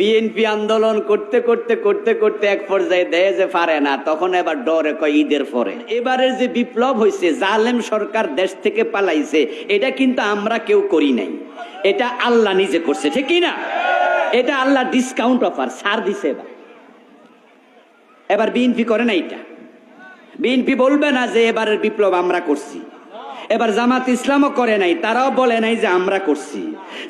BNP আন্দোলন করতে করতে করতে করতে এক পর্যায়ে দেয় যে পারে না, তখন এবার ডরে কয় ঈদের পরে। এবারের যে বিপ্লব হয়েছে জালেম সরকার দেশ থেকে পালাইছে, এটা কিন্তু আমরা কেউ করি নাই। এটা আল্লাহ নিজে করছে, ঠিক না? এটা আল্লাহ ডিসকাউন্ট অফার ছাড় দিছে এবার। এবার বিএনপি করে না এটা। বিএনপি বলবে না যে এবারের বিপ্লব আমরা করছি। এবার জামাত ইসলামও করে নাই, তারাও বলে নাই যে আমরা করছি।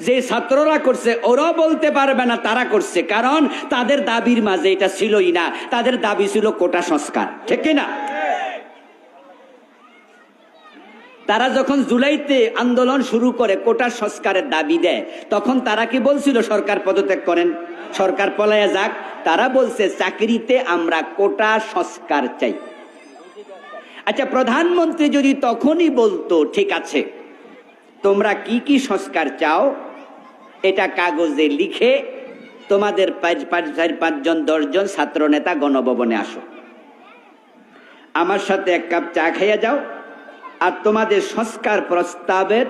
যে ছাত্ররা করছে, ওরাও বলতে পারবে না তারা করছে, কারণ তাদের দাবির মাঝে এটা ছিলই না, তাদের দাবি ছিল কোটা সংস্কার, ঠিক না তারা যখন জুলাইতে আন্দোলন শুরু করে কোটা সংস্কারের দাবি দেয়, তখন তারা কি বলছিল সরকার পদত্যাগ করেন? সরকার পলায়া যাক, তারা বলছে, চাকরিতে আমরা কোটা সংস্কার চাই। আচ্ছা প্রধানমন্ত্রী যদি তখনই বলতো, ঠিক আছে, তোমরা কি কি সংস্কার চাও, এটা কাগজে লিখে তোমাদের চার পাঁচজন, দশজন ছাত্র নেতা গণভবনে আসো। আমার সাথে এক কাপ চা খাইয়া যাও, আর তোমাদের সংস্কার প্রস্তাবের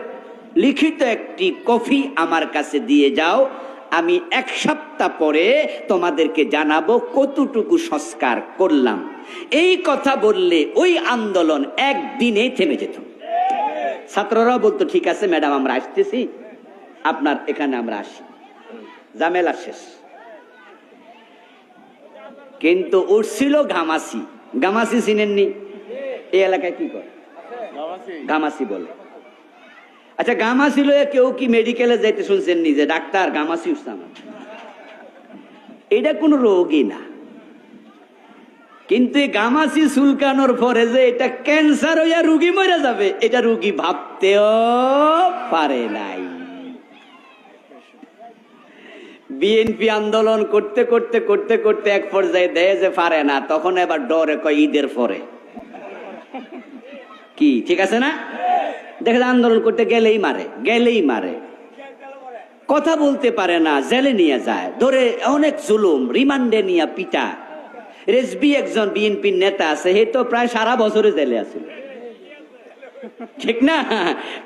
লিখিত একটি কফি আমার কাছে দিয়ে যাও। আমি এক সপ্তাহ পরে তোমাদেরকে জানাব কতটুকু সংস্কার করলাম। এই কথা বললে ওই আন্দোলন একদিনে থেমে যেত। ছাত্ররাও বলতো ঠিক আছে ম্যাডাম আমরা আসতেছি। আপনার এখানে আমরা আসি। জামেলা শেষ। কিন্তু উঠছিল ঘামাসি। গামাসি চিনেননি? এই এলাকায় কি করে? গামাসি বলে। আচ্ছা গামাসি লয়ে কেউ কি মেডিকেলে যাইতে শুনছেন নি যে ডাক্তার গামাসি উঠছে আমার এটা কোনো রোগই না। কিন্তু এই গামাসি চুলকানোর পরে যে এটা ক্যান্সার হইয়া রুগী মরে যাবে, এটা রুগী ভাবতেও পারে নাই। বিএনপি আন্দোলন করতে করতে করতে করতে এক পর্যায়ে দেয় যে পারে না, তখন এবার ডরে কয় ঈদের পরে। কি, ঠিক আছে না? দেখা আন্দোলন করতে গেলেই মারে গেলেই মারে। কথা বলতে পারে না, জেলে নিয়ে যায়, ধরে অনেক জুলুম, রিমান্ডে নিয়ে পিটা রেসবি একজন বিএনপির নেতা আছে, হে তো প্রায় সারা বছরে জেলে আছে। ঠিক না?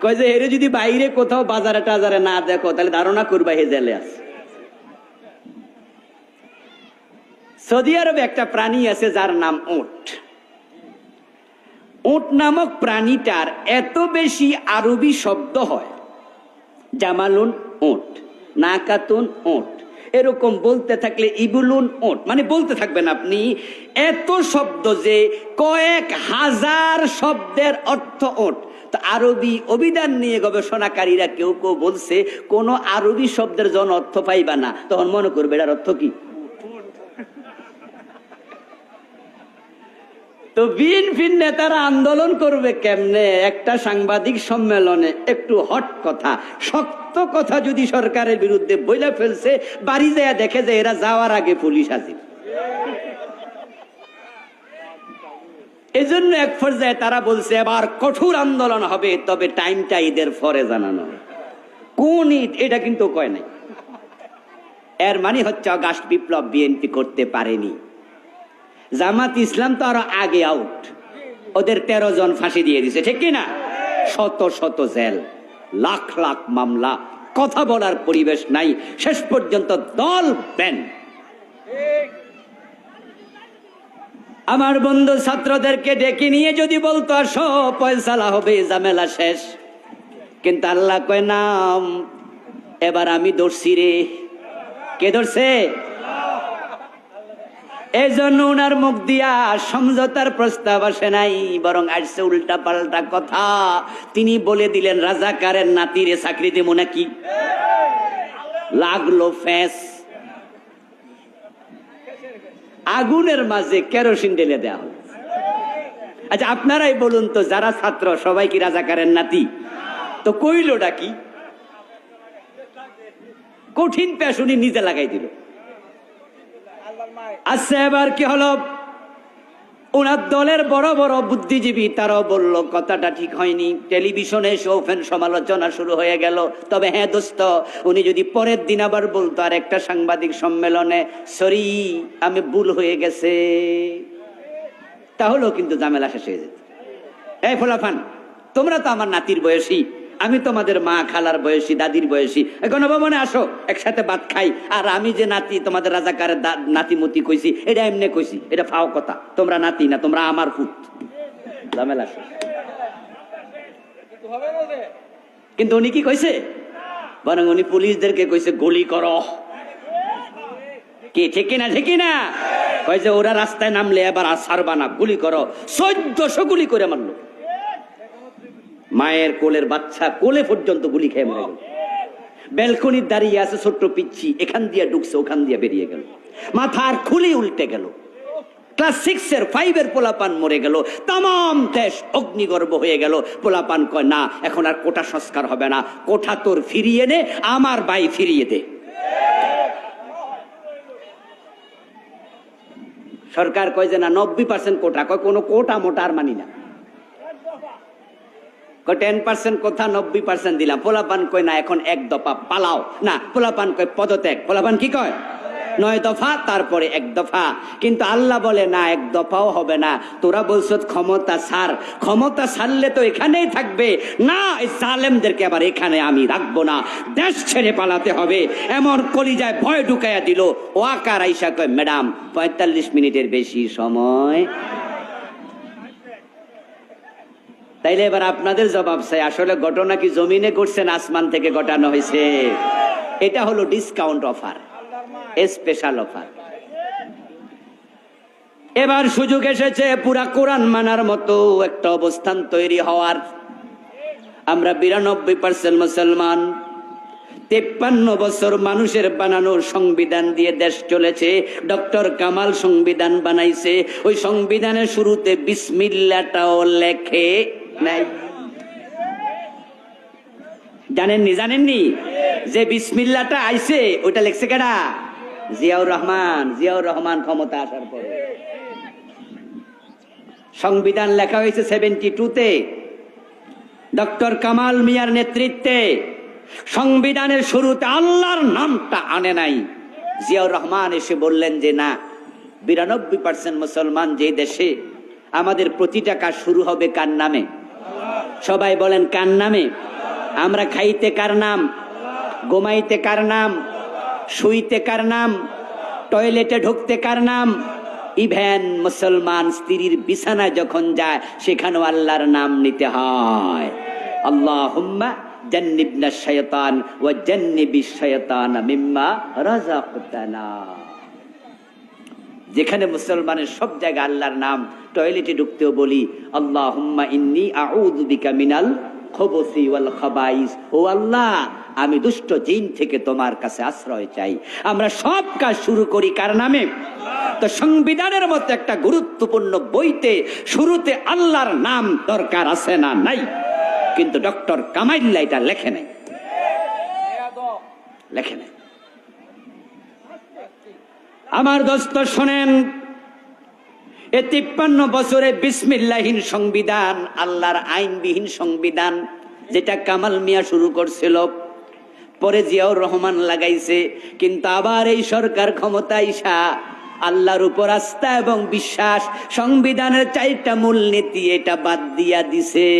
কয় যে, এরে যদি বাইরে কোথাও বাজারে টাজারে না দেখো, তাহলে ধারণা করবা হে জেলে আছে। সৌদি আরবে একটা প্রাণী আছে যার নাম ওট ওট নামক প্রাণীটার এত বেশি আরবি শব্দ হয়, জামালুন ওট নাকাতুন ওট এরকম বলতে থাকলে ইবুলুন ওট। মানে বলতে থাকবেন আপনি, এত শব্দ যে কয়েক হাজার শব্দের অর্থ ওট। তো আরবি অভিধান নিয়ে গবেষণাকারীরা কেউ কেউ বলছে, কোন আরবি শব্দের জন অর্থ পাইবা না। তখন মনে করবে, এটার অর্থ কি? তো বিএনপির নেতারা আন্দোলন করবে কেমনে? একটা সাংবাদিক সম্মেলনে, একটু হট কথা, শক্ত কথা যদি সরকারের বিরুদ্ধে বইলে ফেলছে, বাড়ি যায় দেখে যে এরা যাওয়ার আগে পুলিশ হাজির। এই জন্য এক পর্যায়ে তারা বলছে, এবার কঠোর আন্দোলন হবে, তবে টাইমটা ঈদের পরে জানানো কোন ঈদ, এটা কিন্তু কয় নাই। এর মানে হচ্ছে অগাস্ট বিপ্লব বিএনপি করতে পারেনি। জামাত ইসলাম তো আরও আগে আউট ওদের তেরো জন ফাঁসি দিয়ে দিছে, ঠিক কি না? শত শত জেল। লাখ লাখ মামলা, কথা বলার পরিবেশ নাই। শেষ পর্যন্ত দল ব্যান। আমার বন্ধু ছাত্রদেরকে ডেকে নিয়ে যদি বলতো, আসো, পয়সালা হবে জামেলা শেষ। কিন্তু আল্লাহ কয়, নাম, এবার আমি ধরছি রে। কে ধরছে? এই জন্য উনার মুখ দিয়া সমঝোতার প্রস্তাব আসে নাই, বরং আসছে উল্টা পাল্টা কথা। তিনি বলে দিলেন, রাজাকারের নাতিরে চাকরি দেবো নাকি? লাগল ফ্যাস আগুনের মাঝে কেরোসিন ঢেলে দেওয়া হলো। আচ্ছা আপনারাই বলুন তো, যারা ছাত্র, সবাই কি রাজাকারের নাতি? তো কইলটা কি? কঠিন পেশুনি নিজে লাগাই দিল। আচ্ছা এবার কি হলো? ওনার দলের বড় বড় বুদ্ধিজীবী, তারাও বলল, কথাটা ঠিক হয়নি। টেলিভিশনে শোফেন সমালোচনা শুরু হয়ে গেল। তবে হ্যাঁ দোস্ত, উনি যদি পরের দিন আবার বলতো আর একটা সাংবাদিক সম্মেলনে, সরি, আমি ভুল হয়ে গেছে। তাহলেও কিন্তু ঝামেলা শেষ হয়ে যেত। এই ফোলাফান তোমরা তো আমার নাতির বয়সী। আমি তোমাদের মা খালার বয়সী, দাদির বয়সী। গণভবনে আসো, একসাথে ভাত খাই। আর আমি যে নাতি, তোমাদের রাজাকারের দা- নাতিমতি কইছি, এটা এমনি কইছি, এটা ফাও কথা। তোমরা নাতি না, তোমরা আমার পুত। কিন্তু উনি কি কইছে? বরং উনি পুলিশদেরকে কইছে, গুলি করো। কি, ঠিক না ঠিক না কইছে ওরা রাস্তায় নামলে এবার আর ছাড়বা না, গুলি করো। চোদ্দশো গুলি করে মারলো। মায়ের কোলের বাচ্চা কোলে পর্যন্ত গুলি খেয়ে মরে গেল। ব্যালকনির দাঁড়িয়ে আছে ছোট্ট পিচ্ছি, এখান দিয়ে ঢুকছে, ওখান দিয়ে বেরিয়ে গেল। মাথার খুলি উল্টে গেল। ক্লাস সিক্স এর ফাইভ এর পোলাপান মরে গেল। তাম দেশ অগ্নিগর্ভ হয়ে গেল। পোলাপান কয়, না, এখন আর কোটা সংস্কার হবে না। কোঠা তোর ফিরিয়ে নে, আমার বাই ফিরিয়ে দে। সরকার কয় যে, না, নব্বই পার্সেন্ট কোটা। কয়, কোনো কোটা মোটা আর মানি না। টেন পার্সেন্ট কোথা, নব্বই পার্সেন্ট দিলাম। পোলাপান কয়, না, এখন এক দফা পালাও। না, পোলাপান কয়, পদত্যাগ। পোলাপান কি কয়? নয় দফা, তারপরে এক দফা। কিন্তু আল্লাহ বলে, না, এক দফাও হবে না। তোরা বলছ, ক্ষমতা সার ক্ষমতা সারলে তো এখানেই থাকবে। না, এই সালেমদেরকে আবার এখানে আমি রাখব না। দেশ ছেড়ে পালাতে হবে। এমন কলিজায় ভয় ঢুকাইয়া দিল। ওয়াকার আইসা কয়, ম্যাডাম, পঁয়তাল্লিশ মিনিটের বেশি সময় তাইলে এবার আপনাদের জবাব চাই, আসলে ঘটনা কি জমিনে করছেন আসমান থেকে ঘটানো হয়েছে? এটা হলো ডিসকাউন্ট অফার স্পেশাল অফার এবার সুযোগ এসেছে পুরা কোরআন মানার মতো একটা অবস্থান তৈরি হওয়ার। আমরা বিরানব্বই পার্সেন্ট মুসলমান, তেপ্পান্ন বছর মানুষের বানানো সংবিধান দিয়ে দেশ চলেছে, ডক্টর কামাল সংবিধান বানাইছে। ওই সংবিধানের শুরুতে বিসমিল্লাটাও লেখে নাই। জানেননি জানেননি যে বিসমিল্লাটা আইছে, ওটা লেখছে কেডা? জিয়াউর রহমান জিয়াউর রহমান ক্ষমতা আসার পরে। সংবিধান লেখা হয়েছে সেভেন্টি টুতে ডক্টর কামাল মিয়ার নেতৃত্বে। সংবিধানের শুরুতে আল্লাহর নামটা আনে নাই। জিয়াউর রহমান এসে বললেন যে, না, বিরানব্বই পার্সেন্ট মুসলমান যে দেশে আমাদের প্রতিটা কাজ শুরু হবে কার নামে? সবাই বলেন, কার নামে? আমরা খাইতে কার নাম? ঘুমাইতে কার নাম? শুইতে কার নাম? টয়লেটে ঢুকতে কার নাম? ইভেন মুসলমান স্ত্রীর বিছানা যখন যায়, সেখানেও আল্লাহর নাম নিতে হয়। আল্লাহ হুম্মা জান্নিবনা শয়তান ও জান্নিবি শয়তান মিম্মা রাজাকুতানা যেখানে মুসলমানের সব জায়গায় আল্লাহর নাম টয়লেটে ঢুকতেও বলি আল্লাহ হুম্মা ইন্নি আউযু বিকা মিনাল খবসি ওয়াল খাবাইস। ও আল্লাহ, আমি দুষ্ট জিন থেকে তোমার কাছে আশ্রয় চাই। আমরা সব কাজ শুরু করি কার নামে? তো সংবিধানের মতো একটা গুরুত্বপূর্ণ বইতে শুরুতে আল্লাহর নাম দরকার আছে না নাই? কিন্তু ডক্টর কামাইল্লা এটা লেখে নাই। লেখে নাই। আমার দোস্ত শোনেন, এ তিপ্পান্ন বছরে বিসমিল্লাহীন সংবিধান, আল্লাহর আইনবিহীন সংবিধান, যেটা কামাল মিয়া শুরু করছিল, পরে জিয়াউর রহমান লাগাইছে, কিন্তু আবার এই সরকার ক্ষমতা ইসা আল্লাহর উপর আস্থা এবং বিশ্বাস, সংবিধানের চারটা মূলনীতি এটা বাদ দিয়া দিছে।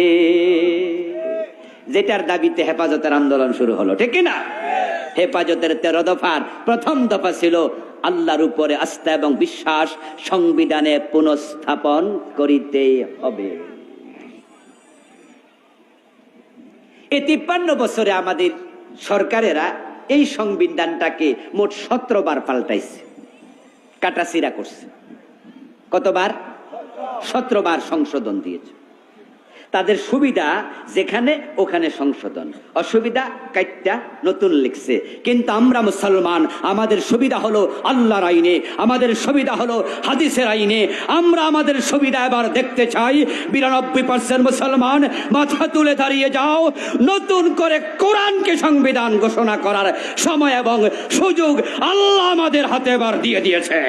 যেটার দাবিতে হেফাজতের আন্দোলন শুরু হলো, ঠিক না হেফাজতের তেরো দফার প্রথম দফা ছিল আল্লাহর উপরে আস্থা এবং বিশ্বাস সংবিধানে পুনঃস্থাপন করিতে হবে। এই তিপ্পান্ন বছরে আমাদের সরকারেরা এই সংবিধানটাকে মোট সতেরো বার পাল্টাইছে কাটাছিরা করছে। কতবার? সতেরো বার সংশোধন দিয়েছে। তাদের সুবিধা যেখানে, ওখানে সংশোধন। অসুবিধা কাইটটা নতুন লিখছে। কিন্তু আমরা মুসলমান, আমাদের সুবিধা হলো আল্লাহর আইনে, আমাদের সুবিধা হলো হাদিসের আইনে। আমরা আমাদের সুবিধা এবার দেখতে চাই, বিরানব্বই পার্সেন্ট মুসলমান মাথা তুলে দাঁড়িয়ে যাও, নতুন করে কোরআনকে সংবিধান ঘোষণা করার সময় এবং সুযোগ আল্লাহ আমাদের হাতে এবার দিয়ে দিয়েছে।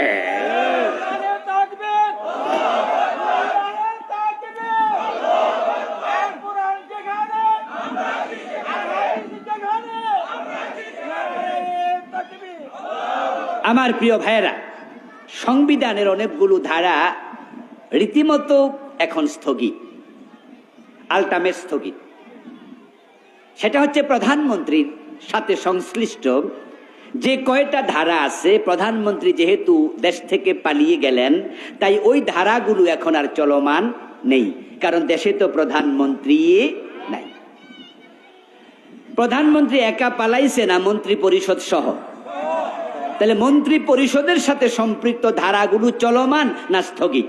আমার প্রিয় ভাইয়েরা, সংবিধানের অনেকগুলো ধারা রীতিমতো এখন স্থগিত আলটামেট স্থগিত। সেটা হচ্ছে প্রধানমন্ত্রীর সাথে সংশ্লিষ্ট যে কয়টা ধারা আছে, প্রধানমন্ত্রী যেহেতু দেশ থেকে পালিয়ে গেলেন, তাই ওই ধারাগুলো এখন আর চলমান নেই, কারণ দেশে তো প্রধানমন্ত্রী নাই। প্রধানমন্ত্রী একা পালাইছে না মন্ত্রী পরিষদ সহ। তাহলে মন্ত্রী পরিষদের সাথে সম্পৃক্ত ধারাগুলো চলমান না স্থগিত?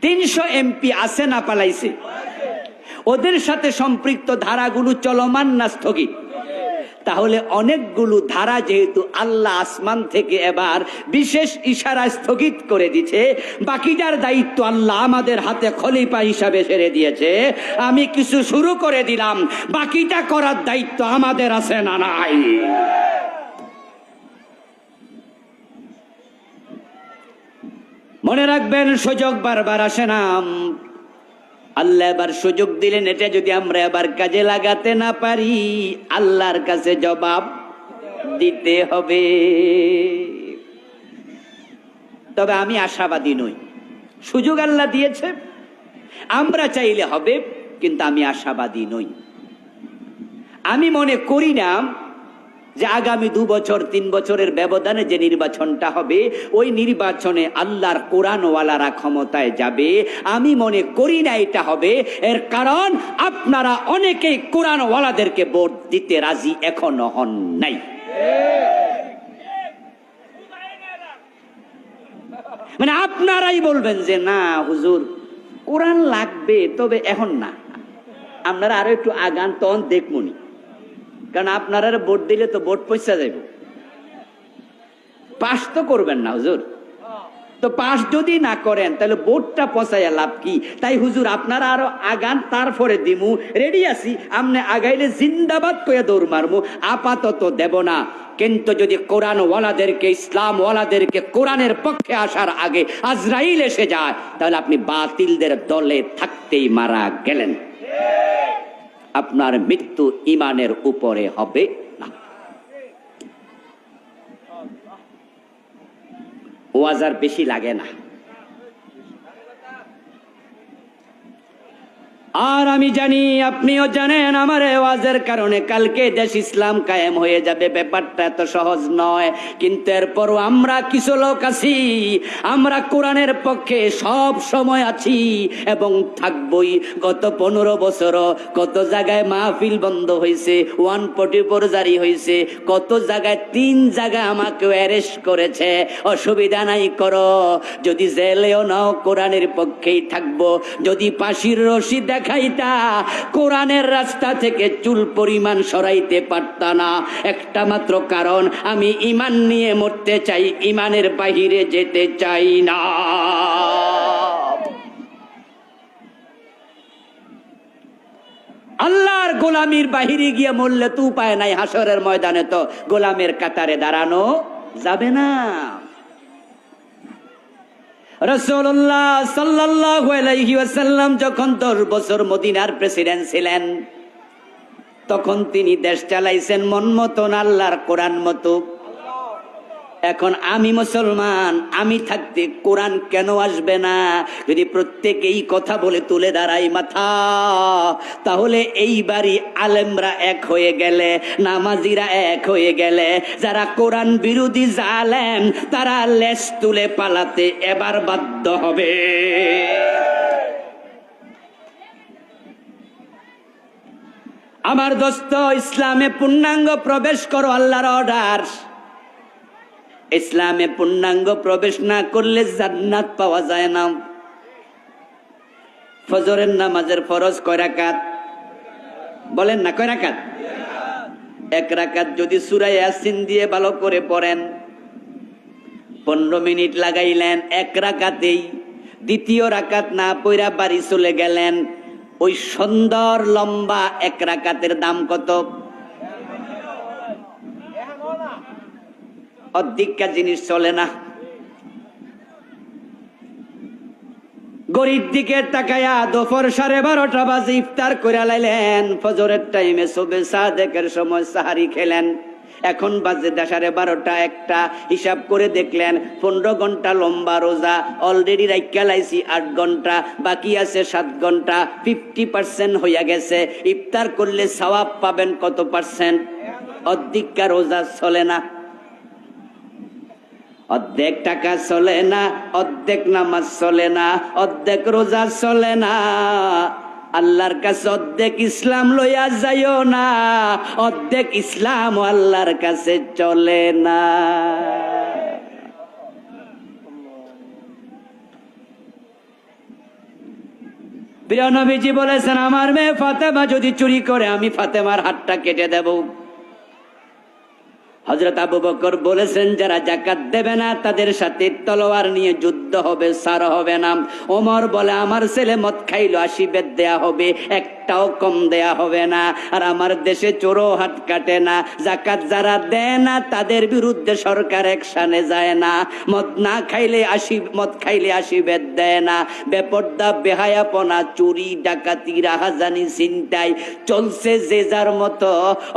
তিনশো এমপি আছে না পালাইছে? ওদের সাথে সম্পৃক্ত ধারাগুলো চলমান না স্থগিত? তাহলে অনেকগুলো ধারা যেহেতু আল্লাহ আসমান থেকে এবার বিশেষ ইশারা স্থগিত করে দিছে, বাকিটার দায়িত্ব আল্লাহ আমাদের হাতে খলিফা হিসাবে ছেড়ে দিয়েছে। আমি কিছু শুরু করে দিলাম, বাকিটা করার দায়িত্ব আমাদের আছে না নাই? মনে রাখবেন, সুযোগ বারবার আসে না। আল্লাহ এবার সুযোগ দিলেন, এটা যদি আমরা এবার কাজে লাগাতে না পারি, আল্লাহর কাছে জবাব দিতে হবে। তবে আমি আশাবাদী নই। সুযোগ আল্লাহ দিয়েছে, আমরা চাইলে হবে, কিন্তু আমি আশাবাদী নই। আমি মনে করি না যে আগামী দু বছর, তিন বছরের ব্যবধানে যে নির্বাচনটা হবে, ওই নির্বাচনে আল্লাহর কোরআনওয়ালারা ক্ষমতায় যাবে। আমি মনে করি না এটা হবে, এর কারণ আপনারা অনেকেই কোরআনওয়ালাদেরকে ভোট দিতে রাজি এখনও হন নাই। মানে আপনারাই বলবেন যে, না, হুজুর, কোরআন লাগবে, তবে এখন না। আপনারা আরও একটু আগান তখন দেখমুনি। কারণ আপনারা ভোট দিলে তো ভোট পয়সা যাইব। পাশ তো করবেন না, হুজুর। তো পাশ যদি না করেন, তাহলে ভোটটা পচাইয়া লাভ কি? তাই হুজুর, আপনারা আরও আগান, তারপরে দিমু। রেডি আছি? আমনে আগাইলে জিন্দাবাদ কয়ে দৌড় মারমু। আপাতত দেব না। কিন্তু যদি কোরআন ওয়ালাদেরকে ইসলাম ওয়ালাদেরকে কোরআনের পক্ষে আসার আগে আজরাইল এসে যায়, তাহলে আপনি বাতিলদের দলে থাকতেই মারা গেলেন। আপনার মৃত্যু ইমানের উপরে হবে না। ওয়াজার বেশি লাগে না। আর আমি জানি, আপনিও জানেন, আমার ওয়াজের কারণে কালকে দেশ ইসলাম কায়েম হয়ে যাবে। ব্যাপারটা এত সহজ নয়। কিন্তু এরপরও আমরা কিছু লোক আছি, আমরা কোরআনের পক্ষে সব সময় আছি এবং থাকবই। গত পনেরো বছর কত জায়গায় মাহফিল বন্ধ হয়েছে, ওয়ান ফোর্টি ফোর জারি হয়েছে, কত জায়গায় তিন জায়গায় আমাকে অ্যারেস্ট করেছে। অসুবিধা নাই, করো। যদি জেলেও নাও, কোরআনের পক্ষেই থাকব। যদি পাশির রশি দেখাইতা কোরআনের রাস্তা থেকে চুল পরিমাণ সরাইতে পারতা না। একটা মাত্র কারণ, আমি ইমান নিয়ে মরতে চাই ইমানের বাহিরে যেতে চাই না। আল্লাহর গোলামির বাহিরে গিয়ে মরলে তো উপায় নাই হাসরের ময়দানে তো গোলামের কাতারে দাঁড়ানো যাবে না। রসুল্লাহ সাল্লাহ আলাইহি যখন দশ বছর মদিনার প্রেসিডেন্ট ছিলেন, তখন তিনি দেশ চালাইছেন মন মতন আল্লাহর কোরআন মতো। এখন আমি মুসলমান, আমি থাকতে কোরআন কেন আসবে না? যদি প্রত্যেকেই কথা বলে তুলে দাঁড়াই মাথা, তাহলে এইবারই আলেমরা এক হয়ে গেলে, নামাজিরা এক হয়ে গেলে, যারা কোরআন বিরোধী জালেম, তারা লেস তুলে পালাতে এবার বাধ্য হবে। আমার দোস্ত, ইসলামে পূর্ণাঙ্গ প্রবেশ করো, আল্লাহর অর্ডার ইসলামে পূর্ণাঙ্গ প্রবেশ না করলে জান্নাত পাওয়া যায় না। ফজরের নামাজের ফরজ কয় রাকাত? বলেন না, কয় রাকাত? এক রাকাত যদি সুরাই ইয়াসিন দিয়ে ভালো করে পড়েন, পনেরো মিনিট লাগাইলেন এক রাকাতেই, দ্বিতীয় রাকাত না পইরা বাড়ি চলে গেলেন, ওই সুন্দর লম্বা এক রাকাতের দাম কত? অর্ধেকটা জিনিস চলে না। গরিব দিকে তাকায়া দুপুর সাড়ে বারোটা বাজে ইফতার করে লাইলেন। ফজরের টাইমে সবে সাদেকের সময় সাহারি খেলেন। এখন বাজে সাড়ে বারোটা, একটা হিসাব করে দেখলেন, পনেরো ঘণ্টা লম্বা রোজা অলরেডি রাইকা লাইছি আট ঘণ্টা, বাকি আছে সাত ঘণ্টা ফিফটি পার্সেন্ট হইয়া গেছে। ইফতার করলে সওয়াব পাবেন কত পার্সেন্ট অর্ধেকটা রোজা চলে না। অর্ধেক টাকা চলে না, অর্ধেক নামাজ চলে না, অর্ধেক রোজা চলে না। আল্লাহর কাছে অর্ধেক ইসলাম লইয়া যাইও না, অর্ধেক ইসলাম আল্লাহর কাছে চলে না। প্রিয় নবীজি বলেছেন, আমার মেয়ে ফাতেমা যদি চুরি করে, আমি ফাতেমার হাতটা কেটে দেবো। হজরত আবু বকর বলেছেন, যারা জাকাত দেবে না, তাদের সাথে তলোয়ার নিয়ে যুদ্ধ হবে, সার হবে না। ওমর বলে, আমার ছেলে মদ খাইলো, আশি বেদ দেয়া হবে, একটাও কম দেয়া হবে না। আর আমার দেশে চোরো হাত কাটে না। জাকাত যারা দেয় না, তাদের বিরুদ্ধে সরকার একসানে যায় না। মদ না খাইলে আশি, মদ খাইলে আশি বেদ দেয় না। বেপর্দা, বেহায়াপনা, চুরি, ডাকাতি, রাহাজানি চিন্তাই চলছে যে যার মতো।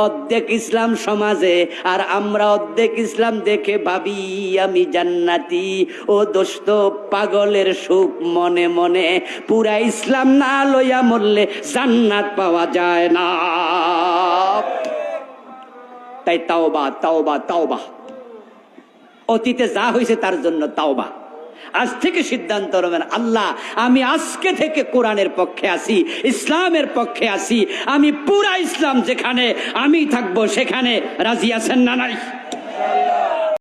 অর্ধেক ইসলাম সমাজে আর আমরা অর্ধেক ইসলাম দেখে ভাবি, আমি জান্নাতি। ও দোস্ত, পাগলের সুখ মনে মনে পুরা ইসলাম না লইয়া মরলে জান্নাত পাওয়া যায় না। তাই তাওবা তাওবা তাওবা। অতীতে যা হয়েছে তার জন্য তাওবা। আজ থেকে সিদ্ধান্ত নেবেন, আল্লাহ, আমি আজকে থেকে কোরআনের পক্ষে আসি ইসলামের পক্ষে আসি আমি পুরা ইসলাম যেখানে, আমি থাকব সেখানে, রাজি আছেন না নাই?